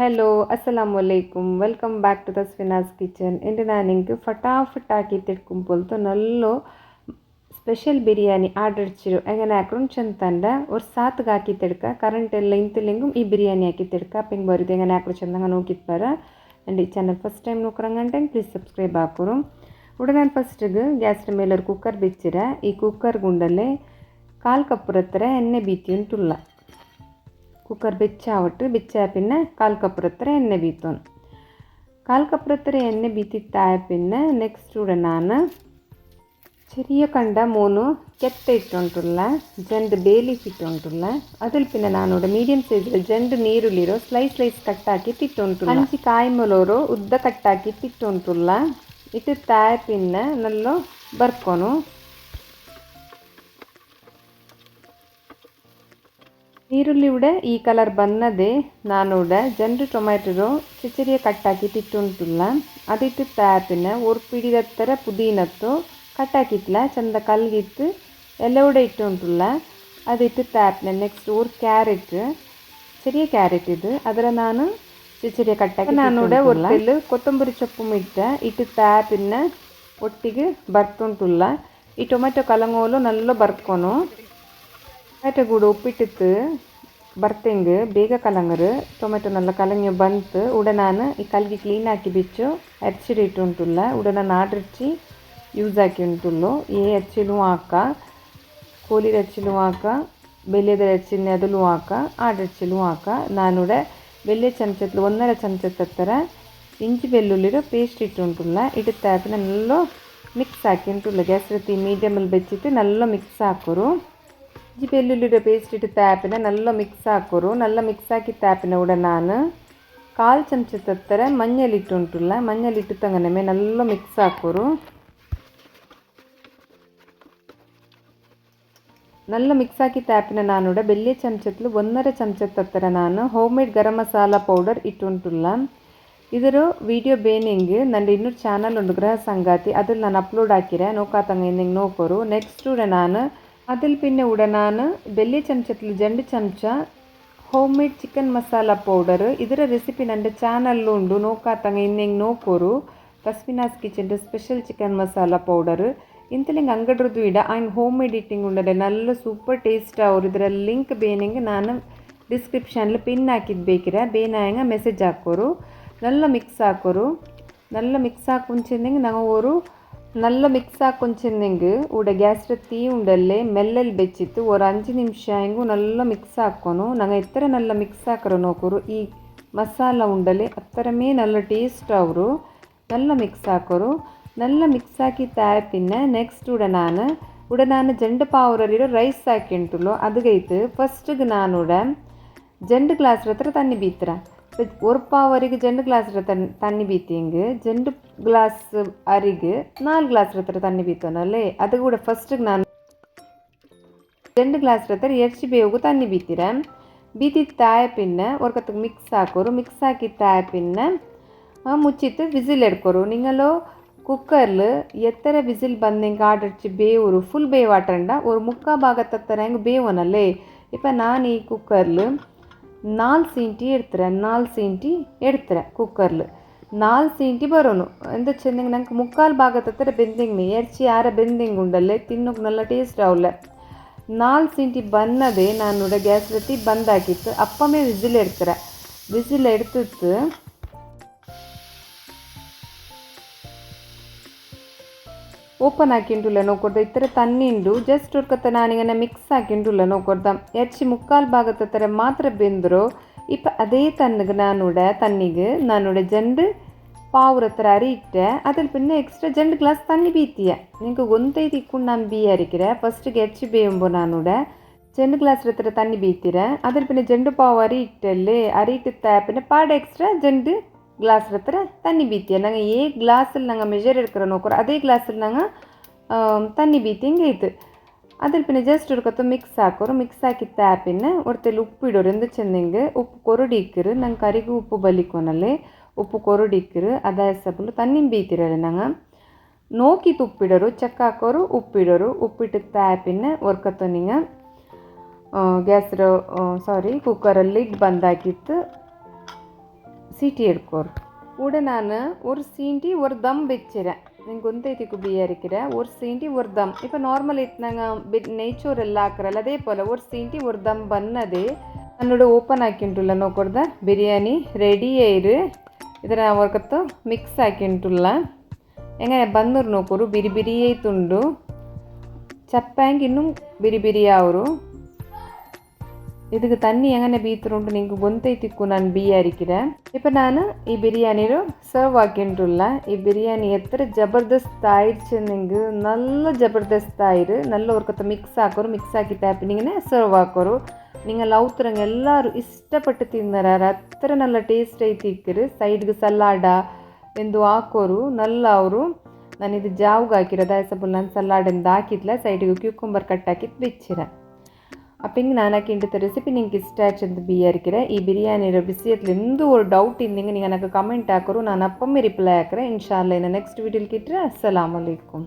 Hello ಅಸ್ಸಲಾಮ್ ವಲೈಕುಮ್ welcome back to Tasmina's kitchen ಎಂಟು ನಾನು ನಿಂಗೆ ಫಟಾಫಟ್ ಆಗಿ ತಿಳ್ಕೊಂಬಲ್ತು ನಲ್ಲೋ ಸ್ಪೆಷಲ್ ಬಿರಿಯಾನಿ ಆರ್ಡರ್ ಚಿರು ಎಂಗನ ಹಾಕೊಂಡು ಚಂದ ತಂಡ ಅವ್ರು ಸಾತ್ಗೆ ಹಾಕಿ ತಿಡ್ಕ ಕರೆಂಟ್ ಎಲ್ಲ ಇಂತಿಲ್ಲಿಂಗು ಈ ಬಿರಿಯಾನಿ ಹಾಕಿ ತಿಡ್ಕ ಅಪ್ಪಿಂಗ್ ಬರುತ್ತೆ ಎಂಗನ ಹಾಕ್ರು ಚಂದಂಗ ನೋಕಿತ್ ಬರ ಅಂಡ್ ಈ ಚಾನಲ್ ಫಸ್ಟ್ ಟೈಮ್ ನೋಕ್ರಂಗಂಟೆ ಪ್ಲೀಸ್ ಸಬ್ಸ್ಕ್ರೈಬ್ ಹಾಕೋರು ಉಡನೆ ಫಸ್ಟಿಗೆ ಗ್ಯಾಸ್ನ ಮೇಲೆ ಕುಕ್ಕರ್ ಬಿಚ್ಚಿರ ಈ ಕುಕ್ಕರ್ ಗುಂಡಲ್ಲೇ ಕಾಲು ಕಪ್ಪುರತ್ರ ಎಣ್ಣೆ ಬೀತಿಯುಂಟುಲ್ಲ ಉಂಟುಲ್ಲ കുക്കർ ಬೆಚ್ಚಾವಟ್ಟು ಬೆಚ್ಚ പിന്നെ കാൽ കപ്പ് ಹತ್ರ ಎಣ್ಣೆ ಬೀತೋನು കാൽ കപ്പ് ಹತ್ರ ಎಣ್ಣೆ ಬೀತಿತ್ತಾಯ പിന്നെ ನೆಕ್ಸ್ಟ್ ಕೂಡ ನಾನು ചെറിയ കണ്ട മൂന്ന് കെത്ത ഇട്ടുണ്ടുള്ള ജണ്ട് ബേലീഫ് ഇട്ടുണ്ടുള്ള അതിൽ പിന്നെ നാനോട് മീഡിയം സൈസിൽ ജണ്ട് ನೀರುಳ್ಳಿರೋ ಸ್ಲೈಸ್ ಸ್ಲೈಸ್ ಕಟ್ಟಾಕಿ ತಿಟ್ಟುಂಟುಲ್ಲ ಅಂಚಿ ಕಾಯಿಮಲೋರು ಉದ್ದ ಕಟ್ಟಾಕಿ ತಿಟ್ಟುಂಟುಲ್ಲ ಇಟ್ಟು ತಾಯ ಪಿನ್ನ ನಲ್ಲ ಬರ್ಕೊನು ಈರುಳ್ಳಿ ಉಡ ಈ ಕಲರ್ ಬನ್ನದೆ ನಾನೂಡ ಜಂಡು ಟೊಮ್ಯಾಟೊ ಚಿಚರಿಯ ಕಟ್ಟಾಕಿ ತಿಟ್ಟುಂಟುಲ್ಲ ಅದಿಟ್ಟು ತಾಪಿನ ஒரு ಪಿಡಿದತ್ತರ ಪುದೀನತ್ತು ಕಟ್ಟಾಕಿತ್ಲ ಚಂದ ಕಲ್ಗಿತ್ತು ಎಲ್ಲವೂಡ ಇಟ್ಟುಂಟುಲ್ಲ ಅದಿಟ್ಟು ತಾಪಿನ ನೆಕ್ಸ್ಟ್ ஒரு ಕ್ಯಾರೆಟ್ ചെറിയ ಕ್ಯಾರೆಟ್ ಇದು ಅದರ ನಾನು ಚಿಚರಿಯ ಕಟ್ಟಾಕಿ ನಾನೂಡ ಒಟ್ಟೆಲ್ಲು ಕೊತ್ತಂಬರಿ ಸೊಪ್ಪು ಮಿಟ್ಟ ಇಟ್ಟು ತಾಪಿನ ಒಟ್ಟಿಗೆ ಬರ್ತುಂಟುಲ್ಲ ಈ ಟೊಮೆಟೊ ಕಲಂಗೋಲು ನಲ್ಲ ಬರ್ಕೊನು ಟೊಮೆಟೊ ಕೂಡ ಉಪ್ಪಿಟ್ಟಿತ್ತು ಬರ್ತೇಂಗೆ ಬೇಗ ಕಲಂಗರು ಟೊಮೆಟೊ ನಲ್ಲ ಕಲಂಗಿ ಬಂತು ಉಡ ನಾನು ಈ ಕಲ್ಗಿ ಕ್ಲೀನ್ ಹಾಕಿ ಬಿಚ್ಚು ಎರ್ಚಿಡಿ ಇಟ್ಟುಂಟುಲ್ಲ ಉಡ ನಾನು ಆಡ್ರಿಚ್ಚಿ ಯೂಸ್ ಹಾಕಿ ಉಂಟುಲ್ಲು ಏ ಎಚ್ಚಿಲು ಹಾಕ ಕೋಲಿ ಎಚ್ಚಿಲು ಹಾಕ ಬೆಲ್ಯದ ಎಚ್ಚಿನ ಅದಲು ಹಾಕ ಆಡ್ರಿಚ್ಚಿಲು ಹಾಕ ನಾನುಡ ಬೆಲ್ಯ ಚಮಚತ್ಲು ಒಂದರ ಚಮಚದ ಹತ್ತಿರ ಇಂಚಿ ಬೆಳ್ಳುಳ್ಳಿರೋ ಪೇಸ್ಟ್ ಇಟ್ಟುಂಟುಲ್ಲ ಇಟ್ಟು ತಾಪಿನ ನಲ್ಲ ಮಿಕ್ಸ್ ಹಾಕಿ ಉಂಟುಲ್ಲ ಗ್ಯಾಸ್ ರೀತಿ ಮೀಡಿಯಮಲ್ಲಿ ಬೆಚ್ಚಿಟ್ಟು ಈ ಬೆಳ್ಳುಳ್ಳಿಡ ಪೇಸ್ಟ್ ಇಟ್ಟು ತಾಪಿನ ನಲ್ಲ ಮಿಕ್ಸ್ ಹಾಕೋರು. ನಲ್ಲ ಮಿಕ್ಸ್ ಆಕಿ ತಾಪಿನ ಕೂಡ ನಾನು ಕಾಲು ಚಮಚ ತತ್ತರ ಮಂಜಲ್ಲಿ ಇಟ್ಟು ಉಂಟುಲ್ಲ ಮಂಜಲ್ಲಿ ಇಟ್ಟು ತಂಗ ನಮೇ ಮಿಕ್ಸ್ ಹಾಕೋರು. ನಲ್ಲ ಮಿಕ್ಸ್ ಆಕಿ ತಾಪಿನ ನಾನು ಬೆಲ್ಲ ಬೆಲ್ಲೆ ಚಮಚತ್ಲು ಒಂದರ ಚಮಚ ತತ್ತರ ನಾನು home made garam masala powder ಇಟ್ಟು ಉಂಟುಲ್ಲ ವಿಡಿಯೋ ಬೇನಿಂಗ್ ನಂದು ಇನ್ನೂರು ಚಾನಲ್ ಉಂಟು, ಗೃಹ ಸಂಗಾತಿ. ಅದ್ರಲ್ಲಿ ನಾನು ಅಪ್ಲೋಡ್ ಹಾಕಿರೆ, ನೋಕಾ ತಂಗ ಇಂದಿಂಗೆ ನೋಕೋರು. ನೆಕ್ಸ್ಟ್ ಕೂಡ ನಾನು അതിൽ പിന്നെ ഉടനാണ് വലിയ ചമച്ചത്തിൽ രണ്ട് ചമച്ച home made chicken masala powder ಇದರ ರೆಸಿಪಿ ನನ್ನ ಚಾನಲ್ಲು ಉಂಡು ನೋಕಾತಂಗ ಇನ್ನೆಂಗೆ ನೋಕೋರು Tasmina's kitchen special chicken masala powder ಇಂತಲಿಂಗ್ ಅಂಗಡ್ರದ್ದು ಇಡ ಆಯ್ನ ಹೋಮ್ ಮೇಡ್ ಇಟ್ಟಿಂಗ್ ಉಂಡಲೆ നല്ല ಸೂಪರ್ ಟೇಸ್ಟ್ ಅವ್ರು ಇದರ ಲಿಂಕ್ ಬೇನಿಂಗ್ ನಾನು ಡಿಸ್ಕ್ರಿಪ್ಷನ್ಲು ಪಿನ್ ಹಾಕಿದ್ದು ಬೇಕಿರ ಬೇನಾಯಂಗ ಮೆಸೇಜ್ ಹಾಕೋರು നല്ല ಮಿಕ್ಸ್ ಹಾಕೋರು നല്ല ಮಿಕ್ಸ್ ಹಾಕೊಂಚಿಂದಂಗೆ ನಾವು ಅವರು ನಲ್ಲ ಮಿಕ್ಸ್ ಹಾಕೊಂಚೆಂದೆಂಗ್ ಉಡೆ ಗ್ಯಾಸ್ರ ತೀ ಉಂಡಲ್ಲೇ ಮೆಲ್ಲಲ್ಲಿ ಬೆಚ್ಚಿತ್ತು ಒಂದು ಅಂಜು ನಿಮಿಷ ಎಂಗು ನಲ್ಲ ಮಿಕ್ಸ್ ಹಾಕ್ಕೊನು ನಂಗೆ ಇತ್ತರೆ ನಲ್ಲ ಮಿಕ್ಸ್ ಹಾಕರು ನೋಕುರು ಈ ಮಸಾಲ ಉಂಡಲೆ ಅತ್ತರಮೇ ನಲ್ಲ ಟೇಸ್ಟ್ ಅವರು ನಲ್ಲ ಮಿಕ್ಸ್ ಹಾಕೋರು ನಲ್ಲ ಮಿಕ್ಸ್ ಹಾಕಿ ತಾಯ ಪಿನ್ನೆ ನೆಕ್ಸ್ಟ್ ಉಡ ನಾನು உட நான் ஜெண்டு பாவுரில் ரைஸ் ஆக்கின்ட்டுள்ளோ அதுகைத்து ஃபஸ்ட்டுக்கு நான் உட ஜெண்டு கிளாஸ் ரத்திர தண்ணி பீத்துறேன் ಬೀತ್ರ ஒரு பாவரிக்கு ஜெண்டு கிளாஸ் தண்ணி தண்ணி பீத்திங்க ஜெண்டு கிளாஸ் அரிகு நாலு கிளாஸ் ಹತ್ರ ತಣ್ಣಿ ಬೀತೋನಲ್ಲೇ ಅದು ಕೂಡ ಫಸ್ಟಿಗೆ ನಾನು ಜೆಂಡು ಗ್ಲಾಸ್ ಹತ್ರ ಎರ್ಚಿ ಬೇವು ತಣ್ಣಿ ಬೀತಿರ ಬೀತಿದ ತಾಯ ಪಿನ್ನ ಒರ್ಕತ್ತಿಗೆ ಮಿಕ್ಸ್ ಹಾಕೋರು ಮಿಕ್ಸ್ ಹಾಕಿದ ತಾಯ ಪಿನ್ನ ಮುಚ್ಚಿತ್ತು ವಿಸಿಲ್ ಎಡ್ಕೋರು ನಿಂಗಲು ಕುಕ್ಕರ್ಲು ಎತ್ತರ ವಿಸಿಲ್ ಬಂದಂಗೆ ಆಡರ್ಚಿ ಬೇವರು ಫುಲ್ ಬೇವಾಟಂಡ ஒரு ಮುಕ್ಕಾ ಭಾಗದ ಹತ್ತಿರ ಹೆಂಗೆ ಬೇವನಲ್ಲೇ ಇಪ್ಪ ನಾನು ಈ ಕುಕ್ಕರ್ಲು ನಾಲ್ ಸೀಂಟಿ ಎಡ್ತಾರೆ ನಾಲ್ ಸೀಂಟಿ ಎಡ್ತಾರೆ ಕುಕ್ಕರ್ಲು ನಾಲ್ ಸೀಂಟಿ ಬರೋನು ಎಂತ ಚೆಂದಂಗೆ ನಂಗೆ ಮುಕ್ಕಾಲು ಭಾಗದ ಹತ್ತಿರ ಬೆಂದಿಂಗ್ ಎರ್ಚಿ ಯಾರ ಬೆಂದಿಂಗ್ ಉಂಡಲ್ಲೇ ತಿನ್ನೋಕೆ ನಲ್ಲ ಟೇಸ್ಟ್ ಅವಲ್ಲ ನಾಲ್ ಸೀಂಟಿ ಬನ್ನದೆ ನಾನು ಗ್ಯಾಸ್ ರತಿ ಬಂದಾಕಿತ್ತು ಅಪ್ಪಮೇ ವಿಸಿಲ್ ಎಡ್ತಾರೆ ವಿಸಿಲ್ ಎಡ್ತಿತ್ತು ಓಪನ್ ಹಾಕಿಂಡುಲ್ಲ ನೋಕೊಡ್ದ ಇತ್ತರ ತನ್ನಿಂಡು ಜಸ್ಟ್ ಹುಡ್ಕತ್ತ ನಾನಿಗನ್ನ ಮಿಕ್ಸ್ ಹಾಕಿಂಡುಲ್ಲ ನೋಕೊಡ್ದ ಎಚ್ಚಿ ಮುಕ್ಕಾಲು ಭಾಗದ ಥರ ಮಾತ್ರ ಬೆಂದ್ರು இப்போ அதே தன்னுக்கு நானோட தண்ணிக்கு நானோட ஜெண்டு பாவுரத்தில் அறியிட்ட அதில் பின்ன எக்ஸ்ட்ரா ஜெண்டு கிளாஸ் தண்ணி பீத்திய. நீங்கள் ஒந்தை திக்கும் நான் பீ அரிக்கிற ஃபஸ்ட்டுக்கு எச்சி பேயும்போ நானோட ஜெண்டு கிளாஸ் இருக்கிற தண்ணி பீத்திறேன் அதில் பின்ன ஜெண்டு பாவு அறியிட்டல்லே அறியிட்டு பின்ன பாட எக்ஸ்ட்ரா ஜெண்டு ಗ್ಲಾಸ್ ಹತ್ರ ತಣ್ಣಿ ಬೀತಿಯ ನಂಗೆ ಏ ಗ್ಲಾಸಲ್ಲಿ ನಂಗೆ ಮೆಜರ್ ಎಡ್ಕರ ನೋಕರ ಅದೇ ಗ್ಲಾಸಲ್ಲಿ ನಂಗೆ ತಣ್ಣಿ ಬೀತಿ ಹಿಂಗೆ ಐತೆ ಅದ್ರ ಪಿನ್ನ ಜಸ್ಟ್ ಉಡ್ಕೊತ ಮಿಕ್ಸ್ ಹಾಕೋರು ಮಿಕ್ಸ್ ಹಾಕಿದ ತಾಪಿನ ಒಡ್ತೆಲ್ಲಿ ಉಪ್ಪು ಇಡೋರು ಎಂದು ಚೆಂದಂಗೆ ಉಪ್ಪು ಕೊರಡಿ ಇಕ್ಕರು ನಂಗೆ ಕರಿಗೂ ಉಪ್ಪು ಬಲಿಕೋನಲ್ಲಿ ಉಪ್ಪು ಕೊರಡಿ ಇಕ್ಕರು ಅದಾಯ ಸಬಲು ತಣ್ಣಿ ಬೀತಿರಲ್ಲ ನಂಗೆ ನೋಕಿತ್ತು ಉಪ್ಪಿಡೋರು ಚಕ್ಕ ಹಾಕೋರು ಉಪ್ಪಿಡೋರು ಉಪ್ಪಿಟ್ಟು ತಾಪಿನ ಒರ್ಕತ್ತು ನಿಂಗೆ ಗ್ಯಾಸ್ರ ಸಾರಿ ಕುಕ್ಕರಲ್ಲಿ ಲಿಡ್ ಬಂದಾಕಿತ್ತು ಸೀಟಿ ಎಡ್ಕೋರು ಕೂಡ ನಾನು ஒரு சீண்டி ஒரு தம் வச்சிறேன். நீங்கள் குந்தேத்தி குப்பியாக இருக்கிற ஒரு சீண்டி ஒரு தம். இப்போ நார்மல் நாங்கள் நெய்ச்சோர் எல்லாம் ஆக்கிறல்ல அதே போல் ஒரு சீண்டி ஒரு தம் பண்ணது ನನ್ನೋಡು ಓಪನ್ ಹಾಕಿಂಟುಲ್ಲ ನೋಕೊಡ್ದ ಬಿರಿಯಾನಿ ರೆಡಿ ಆಯಿರು ಇದರ ಅವರ್ಕತ್ತು ಮಿಕ್ಸ್ ಹಾಕಿಂಟುಲ್ಲ ಎಂಗನೆ ಬಂದರು ನೋಕೋರು ಬಿರಿ ಬಿರಿಯೇ ತುಂಡು ಚಪ್ಪಾಂಗ್ ಇನ್ನೂ ಬಿರಿ ಬಿರಿ ಅವರು இதுக்கு தண்ணி எங்கே பீத்துருண்டு நீங்கள் ಗೊಂತೈತಿಕ್ಕು ನಾನು ಬೀಯಾರಿಕಿರ இப்போ ನಾನು ಈ ಬಿರಿಯಾನಿರು ಸರ್ವ್ ಹಾಕೊಂಡಿಲ್ಲ ಈ ಬಿರಿಯಾನಿ ಎತ್ತರ ಜಬರ್ದಸ್ತ್ ಆಯಿರ್ಚು ನಿಂಗೆ ನಲ್ಲ ಜಬರ್ದಸ್ತ್ ಆಯಿರು ನಲ್ಲ ಒರ್ಕತ್ತ ಮಿಕ್ಸ್ ಹಾಕೋರು ಮಿಕ್ಸ್ ಹಾಕಿ ಟಾಪಿನಿಂಗನೇ ಸರ್ವ್ ಹಾಕೋರು நீங்கள் லவுத்துறவங்க எல்லாரும் இஷ்டப்பட்டு தின்னுறாரு அத்தனை நல்ல டேஸ்ட் ஐத்திக்கிரு சைடுக்கு சல்லாடா ಎಂದು ಹಾಕೋರು ನಲ್ಲ ಅವರು ನಾನಿದು ಜಾವ್ಗೆ ಹಾಕಿರೋದು ಸ್ವಲ್ಪ ನಾನು ಸಲಾಡಂದು ಹಾಕಿದ್ಲ ಸೈಡಿಗೆ ಕ್ಯೂಕುಂಬರ್ ಕಟ್ ಹಾಕಿದ್ದು ಬಿಚ್ಚಿರ ಅಪ್ಪಿಂಗೆ ನಾನು ಹಾಕಿಂಟು ರೆಸಿಪಿ ನಿಂಗೆ ಇಷ್ಟ ಆಚಂದು ಬಿಯರ್ಕಿರೆ ಈ ಬಿರಿಯಾನಿ ಬಿಸಿಯತ್ಲಿಂದು ಒಂದು ಡೌಟ್ ಇಂದಿಂಗೆ ನೀವು ನನಗೆ ಕಮೆಂಟ್ ಹಾಕೋರು ನಾನು ಅಪ್ಪಮ್ಮೆ ರಿಪ್ಲೈ ಹಾಕ್ರೆ ಇನ್ಶಾಲ್ಲ ಇನ್ನು ನೆಕ್ಸ್ಟ್ ವೀಡಿಯೋಲಿ ಕಿಟ್ರೆ ಅಸ್ಸಲಾಮಲಿಕುಮ್